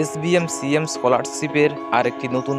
S BM CM স্কলারশিপের আরেকটি নতুন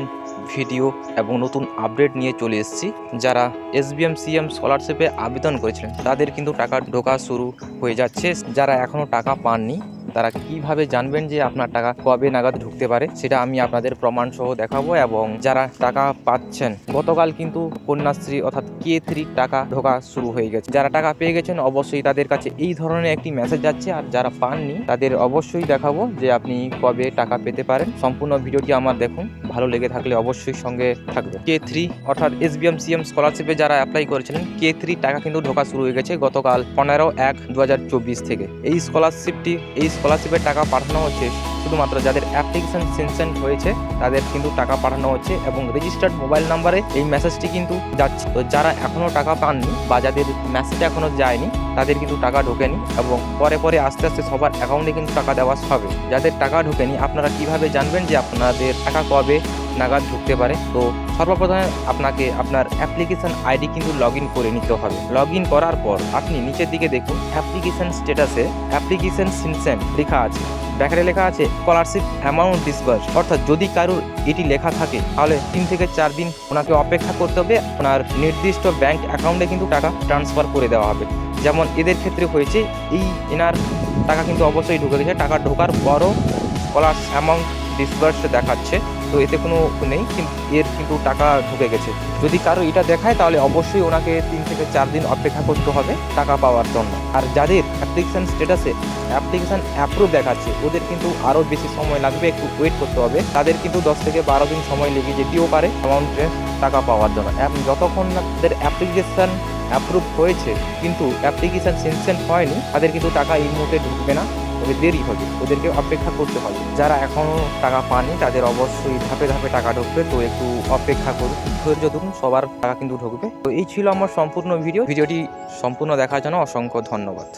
ভিডিও এবং নতুন আপডেট নিয়ে চলে এসেছি। যারা এস বিএম সিএম স্কলারশিপে আবেদন করেছিলেন, তাদের কিন্তু টাকা ঢোকা শুরু হয়ে যাচ্ছে। যারা এখনও টাকা পাননি তারা কীভাবে জানবেন যে আপনার টাকা কবে নাগাদ ঢুকতে পারে, সেটা আমি আপনাদের প্রমাণ সহ দেখাবো এবং যারা টাকা পাচ্ছেন, গতকাল কিন্তু কন্যাশ্রী অর্থাৎ কে থ্রি টাকা ঢোকা শুরু হয়ে গেছে। যারা টাকা পেয়ে গেছেন, অবশ্যই তাদের কাছে এই ধরনের একটি মেসেজ যাচ্ছে, আর যারা পাননি, তাদের অবশ্যই দেখাবো যে আপনি কবে টাকা পেতে পারেন। সম্পূর্ণ ভিডিওটি আমার দেখুন, ভালো লেগে থাকলে অবশ্যই সঙ্গে থাকবে কে থ্রি অর্থাৎ এস বি এম সিএম স্কলারশিপে যারা অ্যাপ্লাই করেছিলেন কে থ্রি টাকা কিন্তু ঢোকা শুরু হয়ে গেছে গতকাল পনেরো এক দু থেকে। এই স্কলারশিপটি এই স্কলারশিপের টাকা পাঠানো হচ্ছে, শুধুমাত্র যাদের অ্যাপ্লিকেশন সেনশন হয়েছে, তাদের কিন্তু টাকা পাঠানো হচ্ছে এবং রেজিস্টার্ড মোবাইল নাম্বারে এই মেসেজটি কিন্তু যাচ্ছে। তো যারা এখনও টাকা পাননি বা যাদের মেসেজ এখনও যায়নি, তাদের কিন্তু টাকা ঢোকেনি এবং পরে পরে আস্তে আস্তে সবার অ্যাকাউন্টে কিন্তু টাকা দেওয়া হবে। যাদের টাকা ঢোকেনি, আপনারা কীভাবে জানবেন যে আপনাদের টাকা কবে নাগাদ ঢুকতে পারে। তো সর্বপ্রথমে আপনাকে আপনার অ্যাপ্লিকেশন আইডি কিন্তু লগ করে নিতে হবে। লগ করার পর আপনি নিচের দিকে দেখুন, অ্যাপ্লিকেশন স্ট্যাটাসে অ্যাপ্লিকেশন সিনসেন লেখা আছে। ব্যাকারে লেখা আছে, স্কলারশিপ অ্যামাউন্ট ডিসবার্স অর্থাৎ যদি কারোর এটি লেখা থাকে, তাহলে তিন থেকে চার দিন ওনাকে অপেক্ষা করতে হবে। আপনার নির্দিষ্ট ব্যাংক অ্যাকাউন্টে কিন্তু টাকা ট্রান্সফার করে দেওয়া হবে। যেমন এদের ক্ষেত্রে হয়েছে, এই এনার টাকা কিন্তু অবশ্যই ঢুকে গেছে। টাকা ঢোকার পরও স্কলার অ্যামাউন্ট ডিসবার্স দেখাচ্ছে, তো এতে কোনো নেই কিন্তু এর কিন্তু টাকা ঢুকে গেছে। যদি কারও এটা দেখায়, তাহলে অবশ্যই ওনাকে তিন থেকে চার দিন অপেক্ষা করতে হবে টাকা পাওয়ার জন্য। আর যাদের অ্যাপ্লিকেশান স্ট্যাটাসে অ্যাপ্লিকেশান অ্যাপ্রুভ দেখাচ্ছে, ওদের কিন্তু আরও বেশি সময় লাগবে, একটু ওয়েট করতে হবে। তাদের কিন্তু দশ থেকে বারো দিন সময় লেগে যেতেও পারে অ্যামাউন্টে টাকা পাওয়ার জন্য। যতক্ষণ না তাদের অ্যাপ্লিকেশন অ্যাপ্রুভ হয়েছে, কিন্তু অ্যাপ্লিকেশান সেনশন হয়নি, তাদের কিন্তু টাকা এই মুহূর্তে ঢুকবে না। তবে দেরি হবে, ওদেরকে অপেক্ষা করতে হবে। যারা এখনও টাকা পাননি, তাদের অবশ্যই ধাপে ধাপে টাকা ঢুকবে, তো একটু অপেক্ষা করুন, ধৈর্য ধরুন, সবার টাকা কিন্তু ঢুকবে। তো এই ছিল আমার সম্পূর্ণ ভিডিও। ভিডিওটি সম্পূর্ণ দেখার জন্য অসংখ্য ধন্যবাদ।